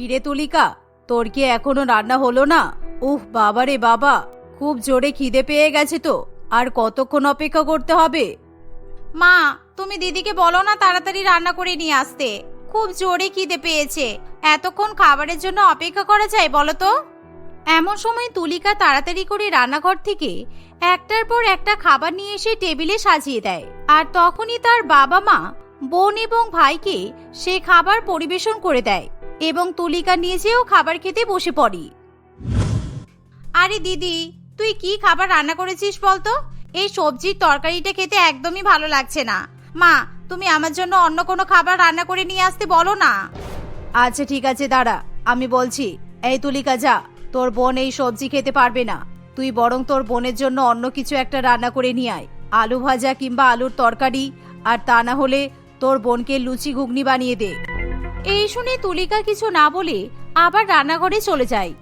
কিরে তুলিকা তোর কি এখনও রান্না হলো না? উফ বাবা রে বাবা খুব জোরে খিদে পেয়ে গেছে তো আর কতক্ষণ অপেক্ষা করতে হবে? মা তুমি দিদিকে বলো না তাড়াতাড়ি রান্না করে নিয়ে আসতে। খুব জোরে খিদে পেয়েছে এতক্ষণ খাবারের জন্য অপেক্ষা করা যায় বলো তো? এমন সময় তুলিকা তাড়াতাড়ি করে রান্নাঘর থেকে একটার পর একটা খাবার নিয়ে এসে টেবিলে সাজিয়ে দেয় আর তখনই তার বাবা মা বোন এবং ভাইকে সে খাবার পরিবেশন করে দেয়। এবং তুলিকা নিজেও খাবার খেতে বসে পড়ি। আরে দিদি, তুই কি খাবার রান্না করেছিস বলতো? এই সবজির তরকারিটা খেতে একদমই ভালো লাগছে না। মা, তুমি আমার জন্য অন্য কোনো খাবার রান্না করে নিয়ে আসতে বলো না। আচ্ছা ঠিক আছে, দাঁড়া। আমি বলছি, এই তুলিকা, যা। তোর বোন এই সবজি খেতে পারবে না। তুই বরং তোর বোনের জন্য অন্য কিছু একটা রান্না করে নিয়ে আয়। আলু ভাজা কিংবা আলুর তরকারি, আর তা না হলে তোর বোনকে লুচি ঘুগনি বানিয়ে দে। এই শুনে তুলিকা কিছু না বলে আবার রান্নাঘরে চলে যায়।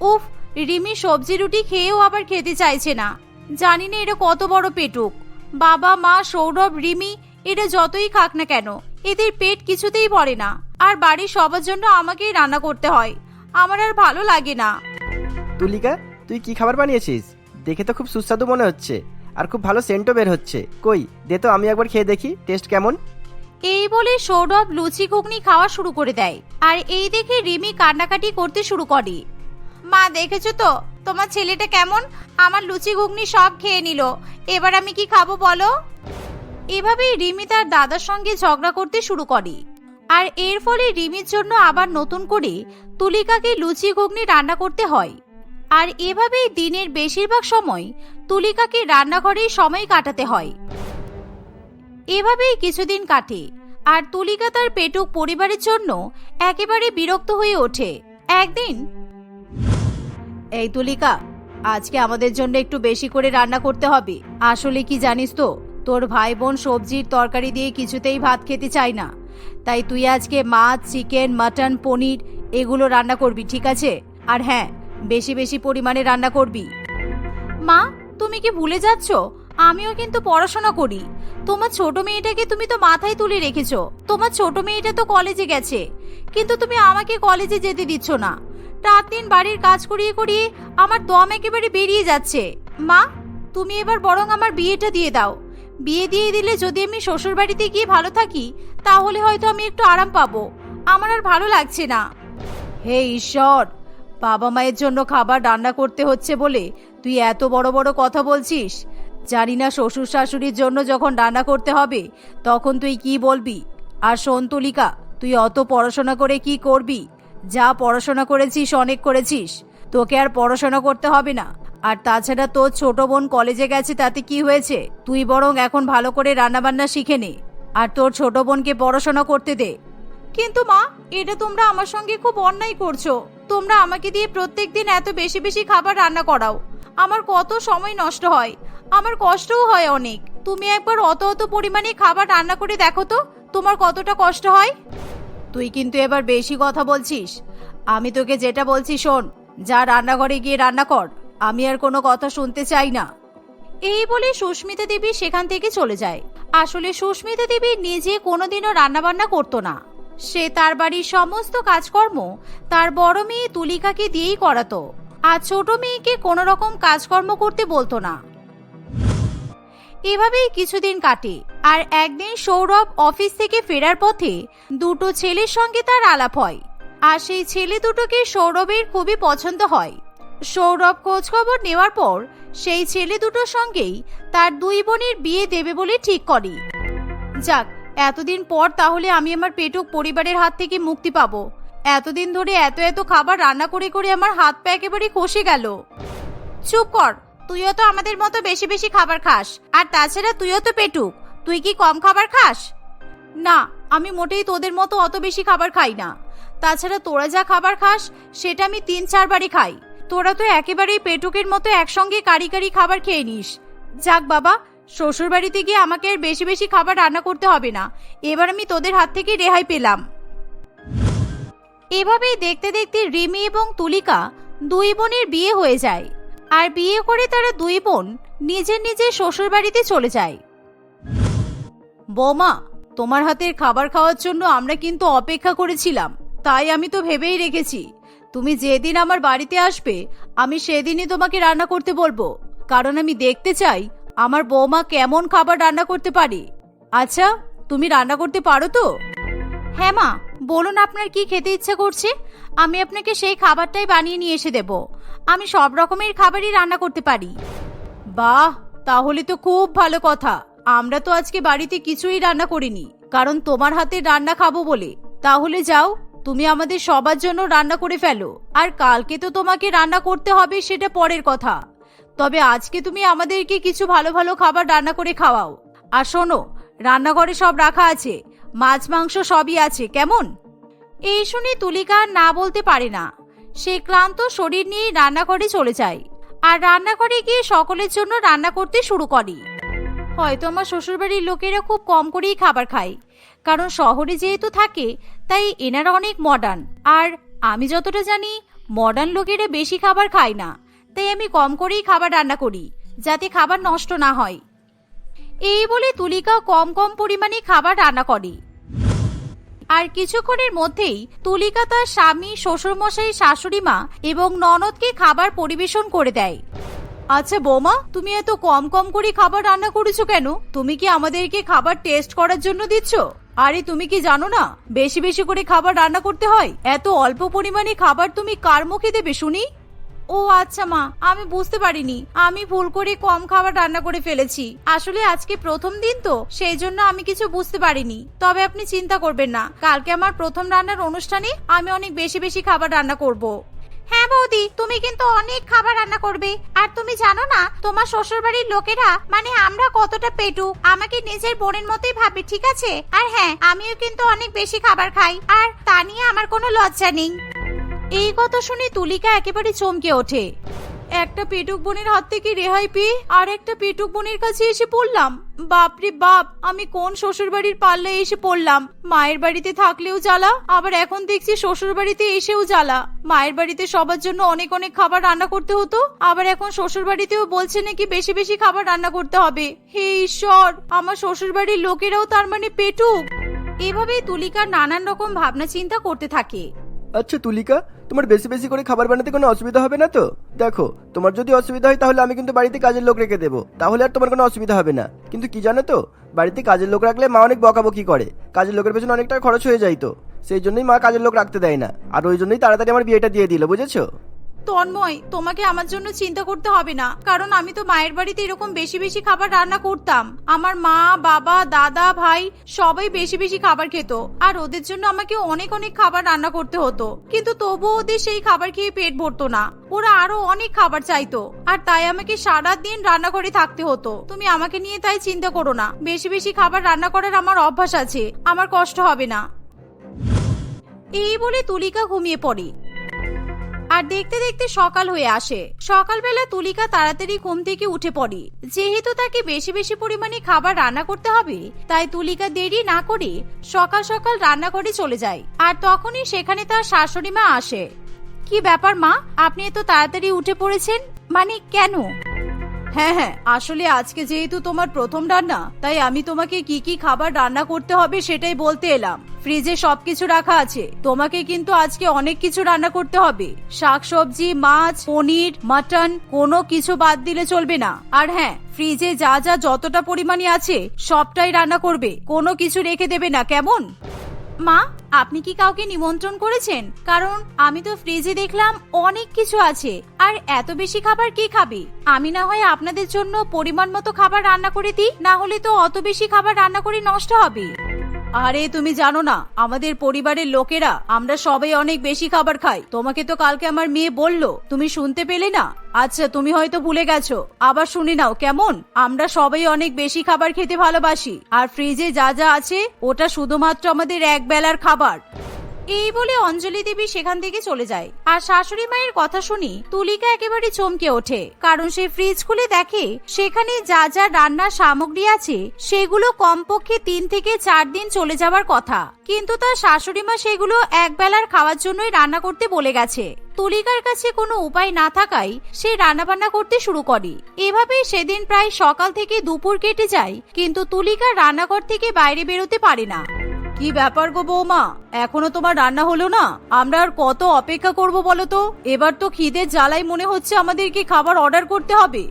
উফ, রিমি সবজি রুটি খেয়েও আবার খেতে চাইছে না। জানি না এটা কত বড় পেটুক। বাবা, মা, সৌরভ, রিমি এটা যতই খাক না কেন, এদের পেট কিছুতেই ভরে না। আর বাড়ির সবার জন্য আমাকেই রান্না করতে হয়। আমার আর ভালো লাগে না। তুলিকা, তুই কি খাবার বানিয়েছিস? দেখে তো খুব সুস্বাদু মনে হচ্ছে। আর খুব ভালো সেন্টও বের হচ্ছে। কই, দে তো, আমি একবার খেয়ে দেখি, টেস্ট কেমন? এই বলে সৌরভ লুচি ঘুগনি খাওয়া শুরু করে দেয়। আর এই দেখে রিমি কান্নাকাটি করতে শুরু করে। মা, দেখেছ তো? তোমার ছেলেটা কেমন? আমার লুচি ঘুগনি সব খেয়ে নিল। এবার আমি কি খাব বলো? এভাবেই রিমি তার দাদার সঙ্গে ঝগড়া করতে শুরু করে। আর এর ফলে রিমির জন্য আবার নতুন করে তুলিকাকে লুচি ঘুগনি রান্না করতে হয়। আর এভাবেই দিনের বেশিরভাগ সময় তুলিকাকে রান্নাঘরেই সময় কাটাতে হয়। এভাবেই কিছুদিন কাটে, আর তুলিকা তার পেটুক পরিবারের জন্য একেবারে বিরক্ত হয়ে ওঠে। একদিন, এই তুলিকা, আজকে আমাদের জন্য একটু বেশি করে রান্না করতে হবে। আসলে কি জানিস তো, তোর ভাই বোন সবজির তরকারি দিয়ে কিছুতেই ভাত খেতে চায় না। তাই তুই আজকে মাছ, চিকেন, মাটন, পনির এগুলো রান্না করবি, ঠিক আছে? আর হ্যাঁ বেশি বেশি পরিমাণে রান্না করবি। মা, তুমি কি ভুলে যাচ্ছ? আমিও কিন্তু পড়াশোনা করি। তোমার ছোট মেয়েটাকে তুমি তো মাথায় তুলে রেখেছো। তোমার ছোট মেয়েটা তো কলেজে গেছে। কিন্তু তুমি আমাকে কলেজে যেতে দিচ্ছ না। রাত দিন বাড়ির কাজ করিয়ে করিয়ে আমার দম একেবারে বেরিয়ে যাচ্ছে। মা, তুমি এবার বরং আমার বিয়েটা দিয়ে দাও। বিয়ে দিয়ে দিলে যদি আমি শ্বশুর বাড়িতে গিয়ে ভালো থাকি, তাহলে হয়তো আমি একটু আরাম পাবো। আমার আর ভালো লাগছে না। হে ঈশ্বর, বাবা মায়ের জন্য খাবার রান্না করতে হচ্ছে বলে তুই এত বড় বড় কথা বলছিস। জানি না শ্বশুর শাশুড়ির জন্য যখন রান্না করতে হবে, তখন তুই কি বলবি? আর সন্তুলিকা তুই অত পড়াশোনা করে কি করবি? যা পড়াশোনা করেছিস, অনেক করেছিস। তোকে আর পড়াশোনা করতে হবে না। আর তাছাড়া তোর ছোট বোন কলেজে গেছে, তাতে কি হয়েছে? তুই বরং এখন ভালো করে রান্নাবান্না শিখে নে। আর তোর ছোট বোনকে পড়াশোনা করতে দে। কিন্তু মা, এটা তোমরা আমার সঙ্গে খুব অন্যায় করছ। তোমরা আমাকে দিয়ে প্রত্যেকদিন এত বেশি বেশি খাবার রান্না করাও। আমার কত সময় নষ্ট হয়। আমার কষ্টও হয় অনেক। তুমি একবার অত অত পরিমাণে খাবার রান্না করে দেখো তো, তোমার কতটা কষ্ট হয়? তুই কিন্তু এবার বেশি কথা বলছিস। আমি তোকে যেটা বলছি শোন, যা রান্নাঘরে গিয়ে রান্না কর, আমি আর কোনো কথা শুনতে চাই না। এই বলে সুস্মিতা দেবী সেখান থেকে চলে যায়। আসলে সুস্মিতা দেবী নিজে কোনোদিনও রান্নাবান্না করতো না। সে তার বাড়ির সমস্ত কাজকর্ম তার বড় মেয়ে তুলিকাকে দিয়েই করাতো। আর ছোট মেয়েকে কোনো রকম কাজকর্ম করতে বলতো না। এভাবেই কিছুদিন কাটে। আর একদিন সৌরভ অফিস থেকে ফেরার পথে দুটো ছেলের সঙ্গে তার আলাপ হয়। আর সেই ছেলে দুটোকে সৌরভের খুবই পছন্দ হয়। সৌরভ খোঁজ খবর নেওয়ার পর সেই ছেলে দুটোর সঙ্গেই তার দুই বোনের বিয়ে দেবে বলে ঠিক করে। যাক, এতদিন পর তাহলে আমি আমার পেটুক পরিবারের হাত থেকে মুক্তি পাবো। এতদিন ধরে এত এত খাবার রান্না করে করে আমার হাত পা একেবারে খসে গেল। চুপ কর। তুইও তো আমাদের মতো বেশি বেশি খাবার খাস। আর তাছাড়া তুইও তো পেটুক। তুই কি কম খাবার খাস? না, আমি মোটেই তোদের মতো অত বেশি খাবার খাই না। তাছাড়া তোরা যা খাবার খাস, সেটা আমি তিন চারবারই খাই। তোরা তো একেবারেই পেটুকের মতো একসঙ্গে কারি কারি খাবার খেয়ে নিস। যাক বাবা শ্বশুর বাড়িতে গিয়ে আমাকে আর বেশি বেশি খাবার রান্না করতে হবে না। এবার আমি তোদের হাত থেকে রেহাই পেলাম। এভাবেই দেখতে দেখতে রিমি এবং তুলিকা দুই বোনের বিয়ে হয়ে যায়। আর বিয়ে করে তারা দুই বোন নিজের নিজের শ্বশুর বাড়িতে চলে যায়। বৌমা, তোমার হাতের খাবার খাওয়ার জন্য আমরা কিন্তু অপেক্ষা করেছিলাম, তাই আমি তো ভেবেই রেখেছি। তুমি যেদিন আমার বাড়িতে আসবে, আমি সেদিনই তোমাকে রান্না করতে বলব, কারণ আমি দেখতে চাই আমার বৌমা কেমন খাবার রান্না করতে পারে। আচ্ছা তুমি রান্না করতে পারো তো? হ্যাঁ মা, বলুন আপনার কি খেতে ইচ্ছা করছে? আমি আপনাকে সেই খাবারটাই বানিয়ে নিয়ে এসে দেব। আমি সব রকমের খাবারই রান্না করতে পারি। বাহ, তাহলে তো খুব ভালো কথা। আমরা তো আজকে বাড়িতে কিছুই রান্না করিনি, কারণ তোমার হাতে রান্না খাব বলে। তাহলে যাও, তুমি আমাদের সবার জন্য রান্না করে ফেলো। আর কালকে তো তোমাকে রান্না করতে হবে সেটা পরের কথা। তবে আজকে তুমি আমাদেরকে কিছু ভালো ভালো খাবার রান্না করে খাওয়াও। আর শোনো, রান্নাঘরে সব রাখা আছে। মাছ মাংস সবই আছে, কেমন? এই শুনে তুলিকা না বলতে পারে না। সে ক্লান্ত শরীর নিয়ে রান্নাঘরে চলে যায় আর রান্নাঘরে গিয়ে সকলের জন্য রান্না করতে শুরু করে। হয়তো আমার শ্বশুরবাড়ির লোকেরা খুব কম করেই খাবার খায়। কারণ শহরে যেহেতু থাকে, তাই এনারা অনেক মডার্ন আর আমি যতটা জানি মডার্ন লোকেরা বেশি খাবার খায় না। তাই আমি কম করেই খাবার রান্না করি, যাতে খাবার নষ্ট না হয়। এই বলে তুলিকা কম কম পরিমাণে খাবার রান্না করে। আর কিছুক্ষণের মধ্যেই তুলিকা তার স্বামী, শ্বশুরমশাই, শাশুড়ি মা এবং ননদকে খাবার পরিবেশন করে দেয়। আচ্ছা বৌমা, তুমি এত কম কম করে খাবার রান্না করেছ কেন? তুমি কি আমাদেরকে খাবার টেস্ট করার জন্য দিচ্ছ? আরে তুমি কি জানো না? বেশি বেশি করে খাবার রান্না করতে হয়? এত অল্প পরিমাণে খাবার তুমি কার মুখে দেবে, শুনি? ও আচ্ছা মা, আমি বুঝতে পারিনি। আমি ভুল করে কম খাবার রান্না করে ফেলেছি। আসলে আজকে প্রথম দিন তো, সেই জন্য আমি কিছু বুঝতে পারিনি। তবে আপনি চিন্তা করবেন না, কালকে আমার প্রথম রান্নার অনুষ্ঠানে আমি অনেক বেশি বেশি খাবার রান্না করব। হ্যাঁ বৌদি, তুমি কিন্তু অনেক খাবার রান্না করবে। আর তুমি জানো না, তোমার শ্বশুরবাড়ির লোকেরা মানে আমরা কতটা পেটু, আমাকে নিজের বোনের মতোই ভাবে, ঠিক আছে? আর হ্যাঁ আমিও কিন্তু অনেক বেশি খাবার খাই। আর তা নিয়ে আমার কোনো লজ্জা নেই। এই কথা শুনে তুলিকা একেবারে চমকে ওঠে। একটা পেটুক বোনের হাত থেকে রেহাই পেয়ে আর একটা পেটুক বোনের কাছে এসে পড়লাম। বাপরে বাপ, আমি কোন শ্বশুর বাড়ির পাল্লায় এসে পড়লাম? মায়ের বাড়িতে থাকলেও জ্বালা, আবার এখন দেখছি শ্বশুর বাড়িতে এসেও জ্বালা। মায়ের বাড়িতে সবার জন্য অনেক অনেক খাবার রান্না করতে হতো, আবার এখন শ্বশুর বাড়িতেও বলছে নাকি বেশি বেশি খাবার রান্না করতে হবে। হে ঈশ্বর, আমার শ্বশুর বাড়ির লোকেরাও তার মানে পেটুক। এভাবেই তুলিকা নানান রকম ভাবনা চিন্তা করতে থাকে। আচ্ছা তুলিকা তোমার বেশি বেশি করে খাবার বানাতে কোনো অসুবিধা হবে না তো? দেখো, তোমার যদি অসুবিধা হয় তাহলে আমি কিন্তু বাড়িতে কাজের লোক রেখে দেবো। তাহলে আর তোমার কোনো অসুবিধা হবে না। কিন্তু কি জানো তো? বাড়িতে কাজের লোক রাখলে মা অনেক বকাবকি করে। কাজের লোকের পেছনে অনেকটা খরচ হয়ে যায় তো। সেই জন্যই মা কাজের লোক রাখতে দেয় না। আর ওই জন্যই তাড়াতাড়ি আমার বিয়েটা দিয়ে দিল, বুঝেছ? তন্ময়, তোমাকে আমার জন্য চিন্তা করতে হবে না, কারণ আমি তো মায়ের বাড়িতে এরকম বেশি বেশি খাবার রান্না করতাম। আমার মা, বাবা, দাদা, ভাই, সবাই বেশি বেশি খাবার খেত, আর ওদের জন্য আমাকে অনেক অনেক খাবার রান্না করতে হতো। কিন্তু তবুও ওদের সেই খাবার খেয়ে পেট ভরতো না। ওরা আরও অনেক খাবার চাইতো, আর তাই আমাকে সারা দিন রান্নাঘরে থাকতে হতো। তুমি আমাকে নিয়ে তাই চিন্তা করো না। বেশি বেশি খাবার রান্না করার আমার অভ্যাস আছে, আমার কষ্ট হবে না। এই বলে তুলিকা ঘুমিয়ে পড়ে। আর দেখতে দেখতে সকাল হয়ে আসে। সকালবেলা তুলিকা তাড়াতাড়ি ঘুম থেকে উঠে পড়ে। যেহেতু তাকে বেশি বেশি পরিমাণে খাবার রান্না করতে হবে, তাই তুলিকা দেরি না করে সকাল সকাল রান্নাঘরে চলে যায়। আর তখনই সেখানে তার শাশুড়ি মা আসে। কি ব্যাপার মা? আপনি এত তাড়াতাড়ি উঠে পড়েছেন? মানে কেন? হ্যাঁ হ্যাঁ আসলে আজকে যেহেতু তোমার প্রথম রান্না, তাই আমি তোমাকে কি কি খাবার রান্না করতে হবে সেটাই বলতে এলাম। ফ্রিজে সবকিছু রাখা আছে, তোমাকে কিন্তু আজকে অনেক কিছু রান্না করতে হবে। শাকসবজি, মাছ, পনির, মাটন, কোনো কিছু বাদ দিলে চলবে না। আর হ্যাঁ ফ্রিজে যা যা যতটা পরিমাণে আছে, সবটাই রান্না করবে। কোনো কিছু রেখে দেবে না, কেমন? মা আপনি কি কাউকে নিমন্ত্রণ করেছেন? কারণ আমি তো ফ্রিজে দেখলাম অনেক কিছু আছে। আর এত বেশি খাবার কে খাবে? আমি না হয় আপনাদের জন্য পরিমাণ মতো খাবার রান্না করে দিই, না হলে তো অত বেশি খাবার রান্না করে নষ্ট হবে। আরে, তুমি জানো না, আমাদের পরিবারের লোকেরা, আমরা সবাই অনেক বেশি খাবার খাই। তোমাকে তো কালকে আমার মেয়ে বলল, তুমি শুনতে পেলে না? আচ্ছা তুমি হয়তো ভুলে গেছো। আবার শুনে নাও, কেমন? আমরা সবাই অনেক বেশি খাবার খেতে ভালোবাসি। আর ফ্রিজে যা যা আছে, ওটা শুধুমাত্র আমাদের এক বেলার খাবার। এই বলে অঞ্জলি দেবী সেখান থেকে চলে যায়। আর শাশুড়ি মায়ের কথা শুনি তুলিকা একেবারে চমকে ওঠে, কারণ সে ফ্রিজ খুলে দেখে সেখানে যা যা রান্নার সামগ্রী আছে সেগুলো কমপক্ষে তিন থেকে চার দিন চলে যাওয়ার কথা। কিন্তু তার শাশুড়ি মা সেগুলো এক বেলার খাওয়ার জন্যই রান্না করতে বলে গেছে। তুলিকার কাছে কোনো উপায় না থাকায় সে রান্নাবান্না করতে শুরু করে। এভাবেই সেদিন প্রায় সকাল থেকে দুপুর কেটে যায়, কিন্তু তুলিকা রান্নাঘর থেকে বাইরে বেরোতে পারে না। কি ব্যাপার গো বৌমা? এখনও তোমার রান্না হলো না? আমরা আর কত অপেক্ষা করব বলো তো? এবার তো খিদের জ্বালাই মনে হচ্ছে আমাদেরকে খাবার অর্ডার করতে হবে।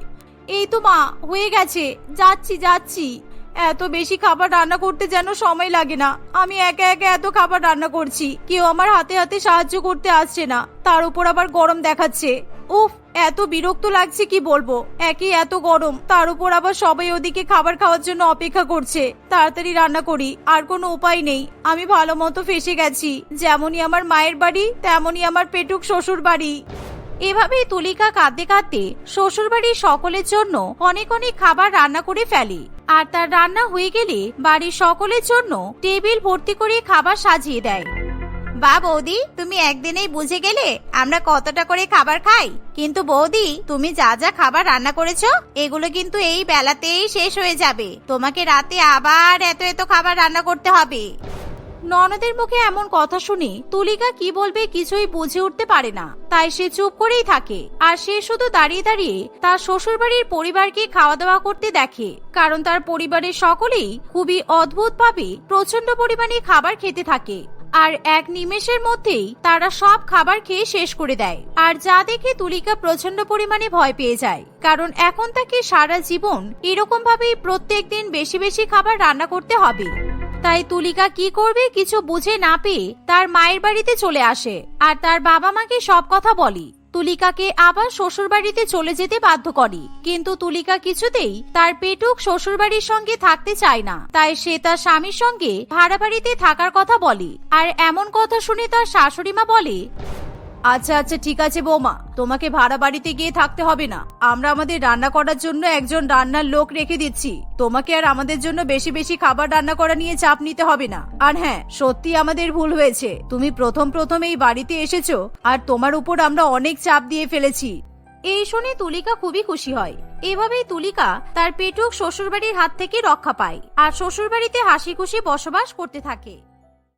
এই তো মা, হয়ে গেছে। যাচ্ছি যাচ্ছি। এত বেশি খাবার রান্না করতে যেন সময় লাগে না। আমি একা একা এত খাবার রান্না করছি। কেউ আমার হাতে হাতে সাহায্য করতে আসছে না। তার উপর আবার গরম দেখাচ্ছে। উফ এত বিরক্ত লাগছে কি বলব? একই এত গরম, তার উপর আবার সবাই ওদিকে খাবার খাওয়ার জন্য অপেক্ষা করছে। তাড়াতাড়ি রান্না করি, আর কোনো উপায় নেই। আমি ভালো মতো ফেসে গেছি। যেমনই আমার মায়ের বাড়ি, তেমনই আমার পেটুক শ্বশুর বাড়ি। এভাবেই তুলিকা কাঁদতে কাঁদতে শ্বশুরবাড়ির সকলের জন্য অনেক অনেক খাবার রান্না করে ফেলে। আর তার রান্না হয়ে গেলে বাড়ির সকলের জন্য টেবিল ভর্তি করে খাবার সাজিয়ে দেয়। বা বৌদি, তুমি একদিনেই বুঝে গেলে আমরা কতটা করে খাবার খাই। কিন্তু বৌদি, তুমি যা যা খাবার রান্না করেছ, এগুলো কিন্তু এই বেলাতেই শেষ হয়ে যাবে। তোমাকে রাতে আবার এত এত খাবার রান্না করতে হবে। ননদের মুখে এমন কথা শুনে তুলিকা কি বলবে কিছুই বুঝে উঠতে পারে না। তাই সে চুপ করেই থাকে। আর সে শুধু দাঁড়িয়ে দাঁড়িয়ে তার শ্বশুরবাড়ির পরিবারকে খাওয়া দাওয়া করতে দেখে। কারণ তার পরিবারের সকলেই খুবই অদ্ভুতভাবে প্রচণ্ড পরিমাণে খাবার খেতে থাকে। আর এক নিমেষের মধ্যেই তারা সব খাবার খেয়ে শেষ করে দেয়। আর যা দেখে তুলিকা প্রচণ্ড পরিমাণে ভয় পেয়ে যায়। কারণ এখন তাকে সারা জীবন এরকম ভাবেই প্রত্যেক দিন বেশি বেশি খাবার রান্না করতে হবে। তাই তুলিকা কি করবে কিছু বুঝে না পেয়ে তার মায়ের বাড়িতে চলে আসে। আর তার বাবা মাকে সব কথা বলি। তুলিকাকে আবার শ্বশুরবাড়িতে চলে যেতে বাধ্য করে। কিন্তু তুলিকা কিছুতেই তার পেটুক শ্বশুরবাড়ির সঙ্গে থাকতে চায় না। তাই সে তার স্বামীর সঙ্গে ভাড়া বাড়িতে থাকার কথা বলে। আর এমন কথা শুনে তার শাশুড়িমা বলে আচ্ছা আচ্ছা ঠিক আছে বৌমা। তোমাকে ভাড়া বাড়িতে গিয়ে থাকতে হবে না। আমরা আমাদের রান্না করার জন্য একজন রান্নার লোক রেখে দিচ্ছি। তোমাকে আর আমাদের জন্য বেশি বেশি খাবার রান্না করা নিয়ে চাপ নিতে হবে না। আর হ্যাঁ সত্যি আমাদের ভুল হয়েছে। তুমি প্রথম প্রথম এই বাড়িতে এসেছ, আর তোমার উপর আমরা অনেক চাপ দিয়ে ফেলেছি। এই শুনে তুলিকা খুবই খুশি হয়। এভাবেই তুলিকা তার পেটুক শ্বশুরবাড়ির হাত থেকে রক্ষা পায়, আর শ্বশুরবাড়িতে হাসি খুশি বসবাস করতে থাকে।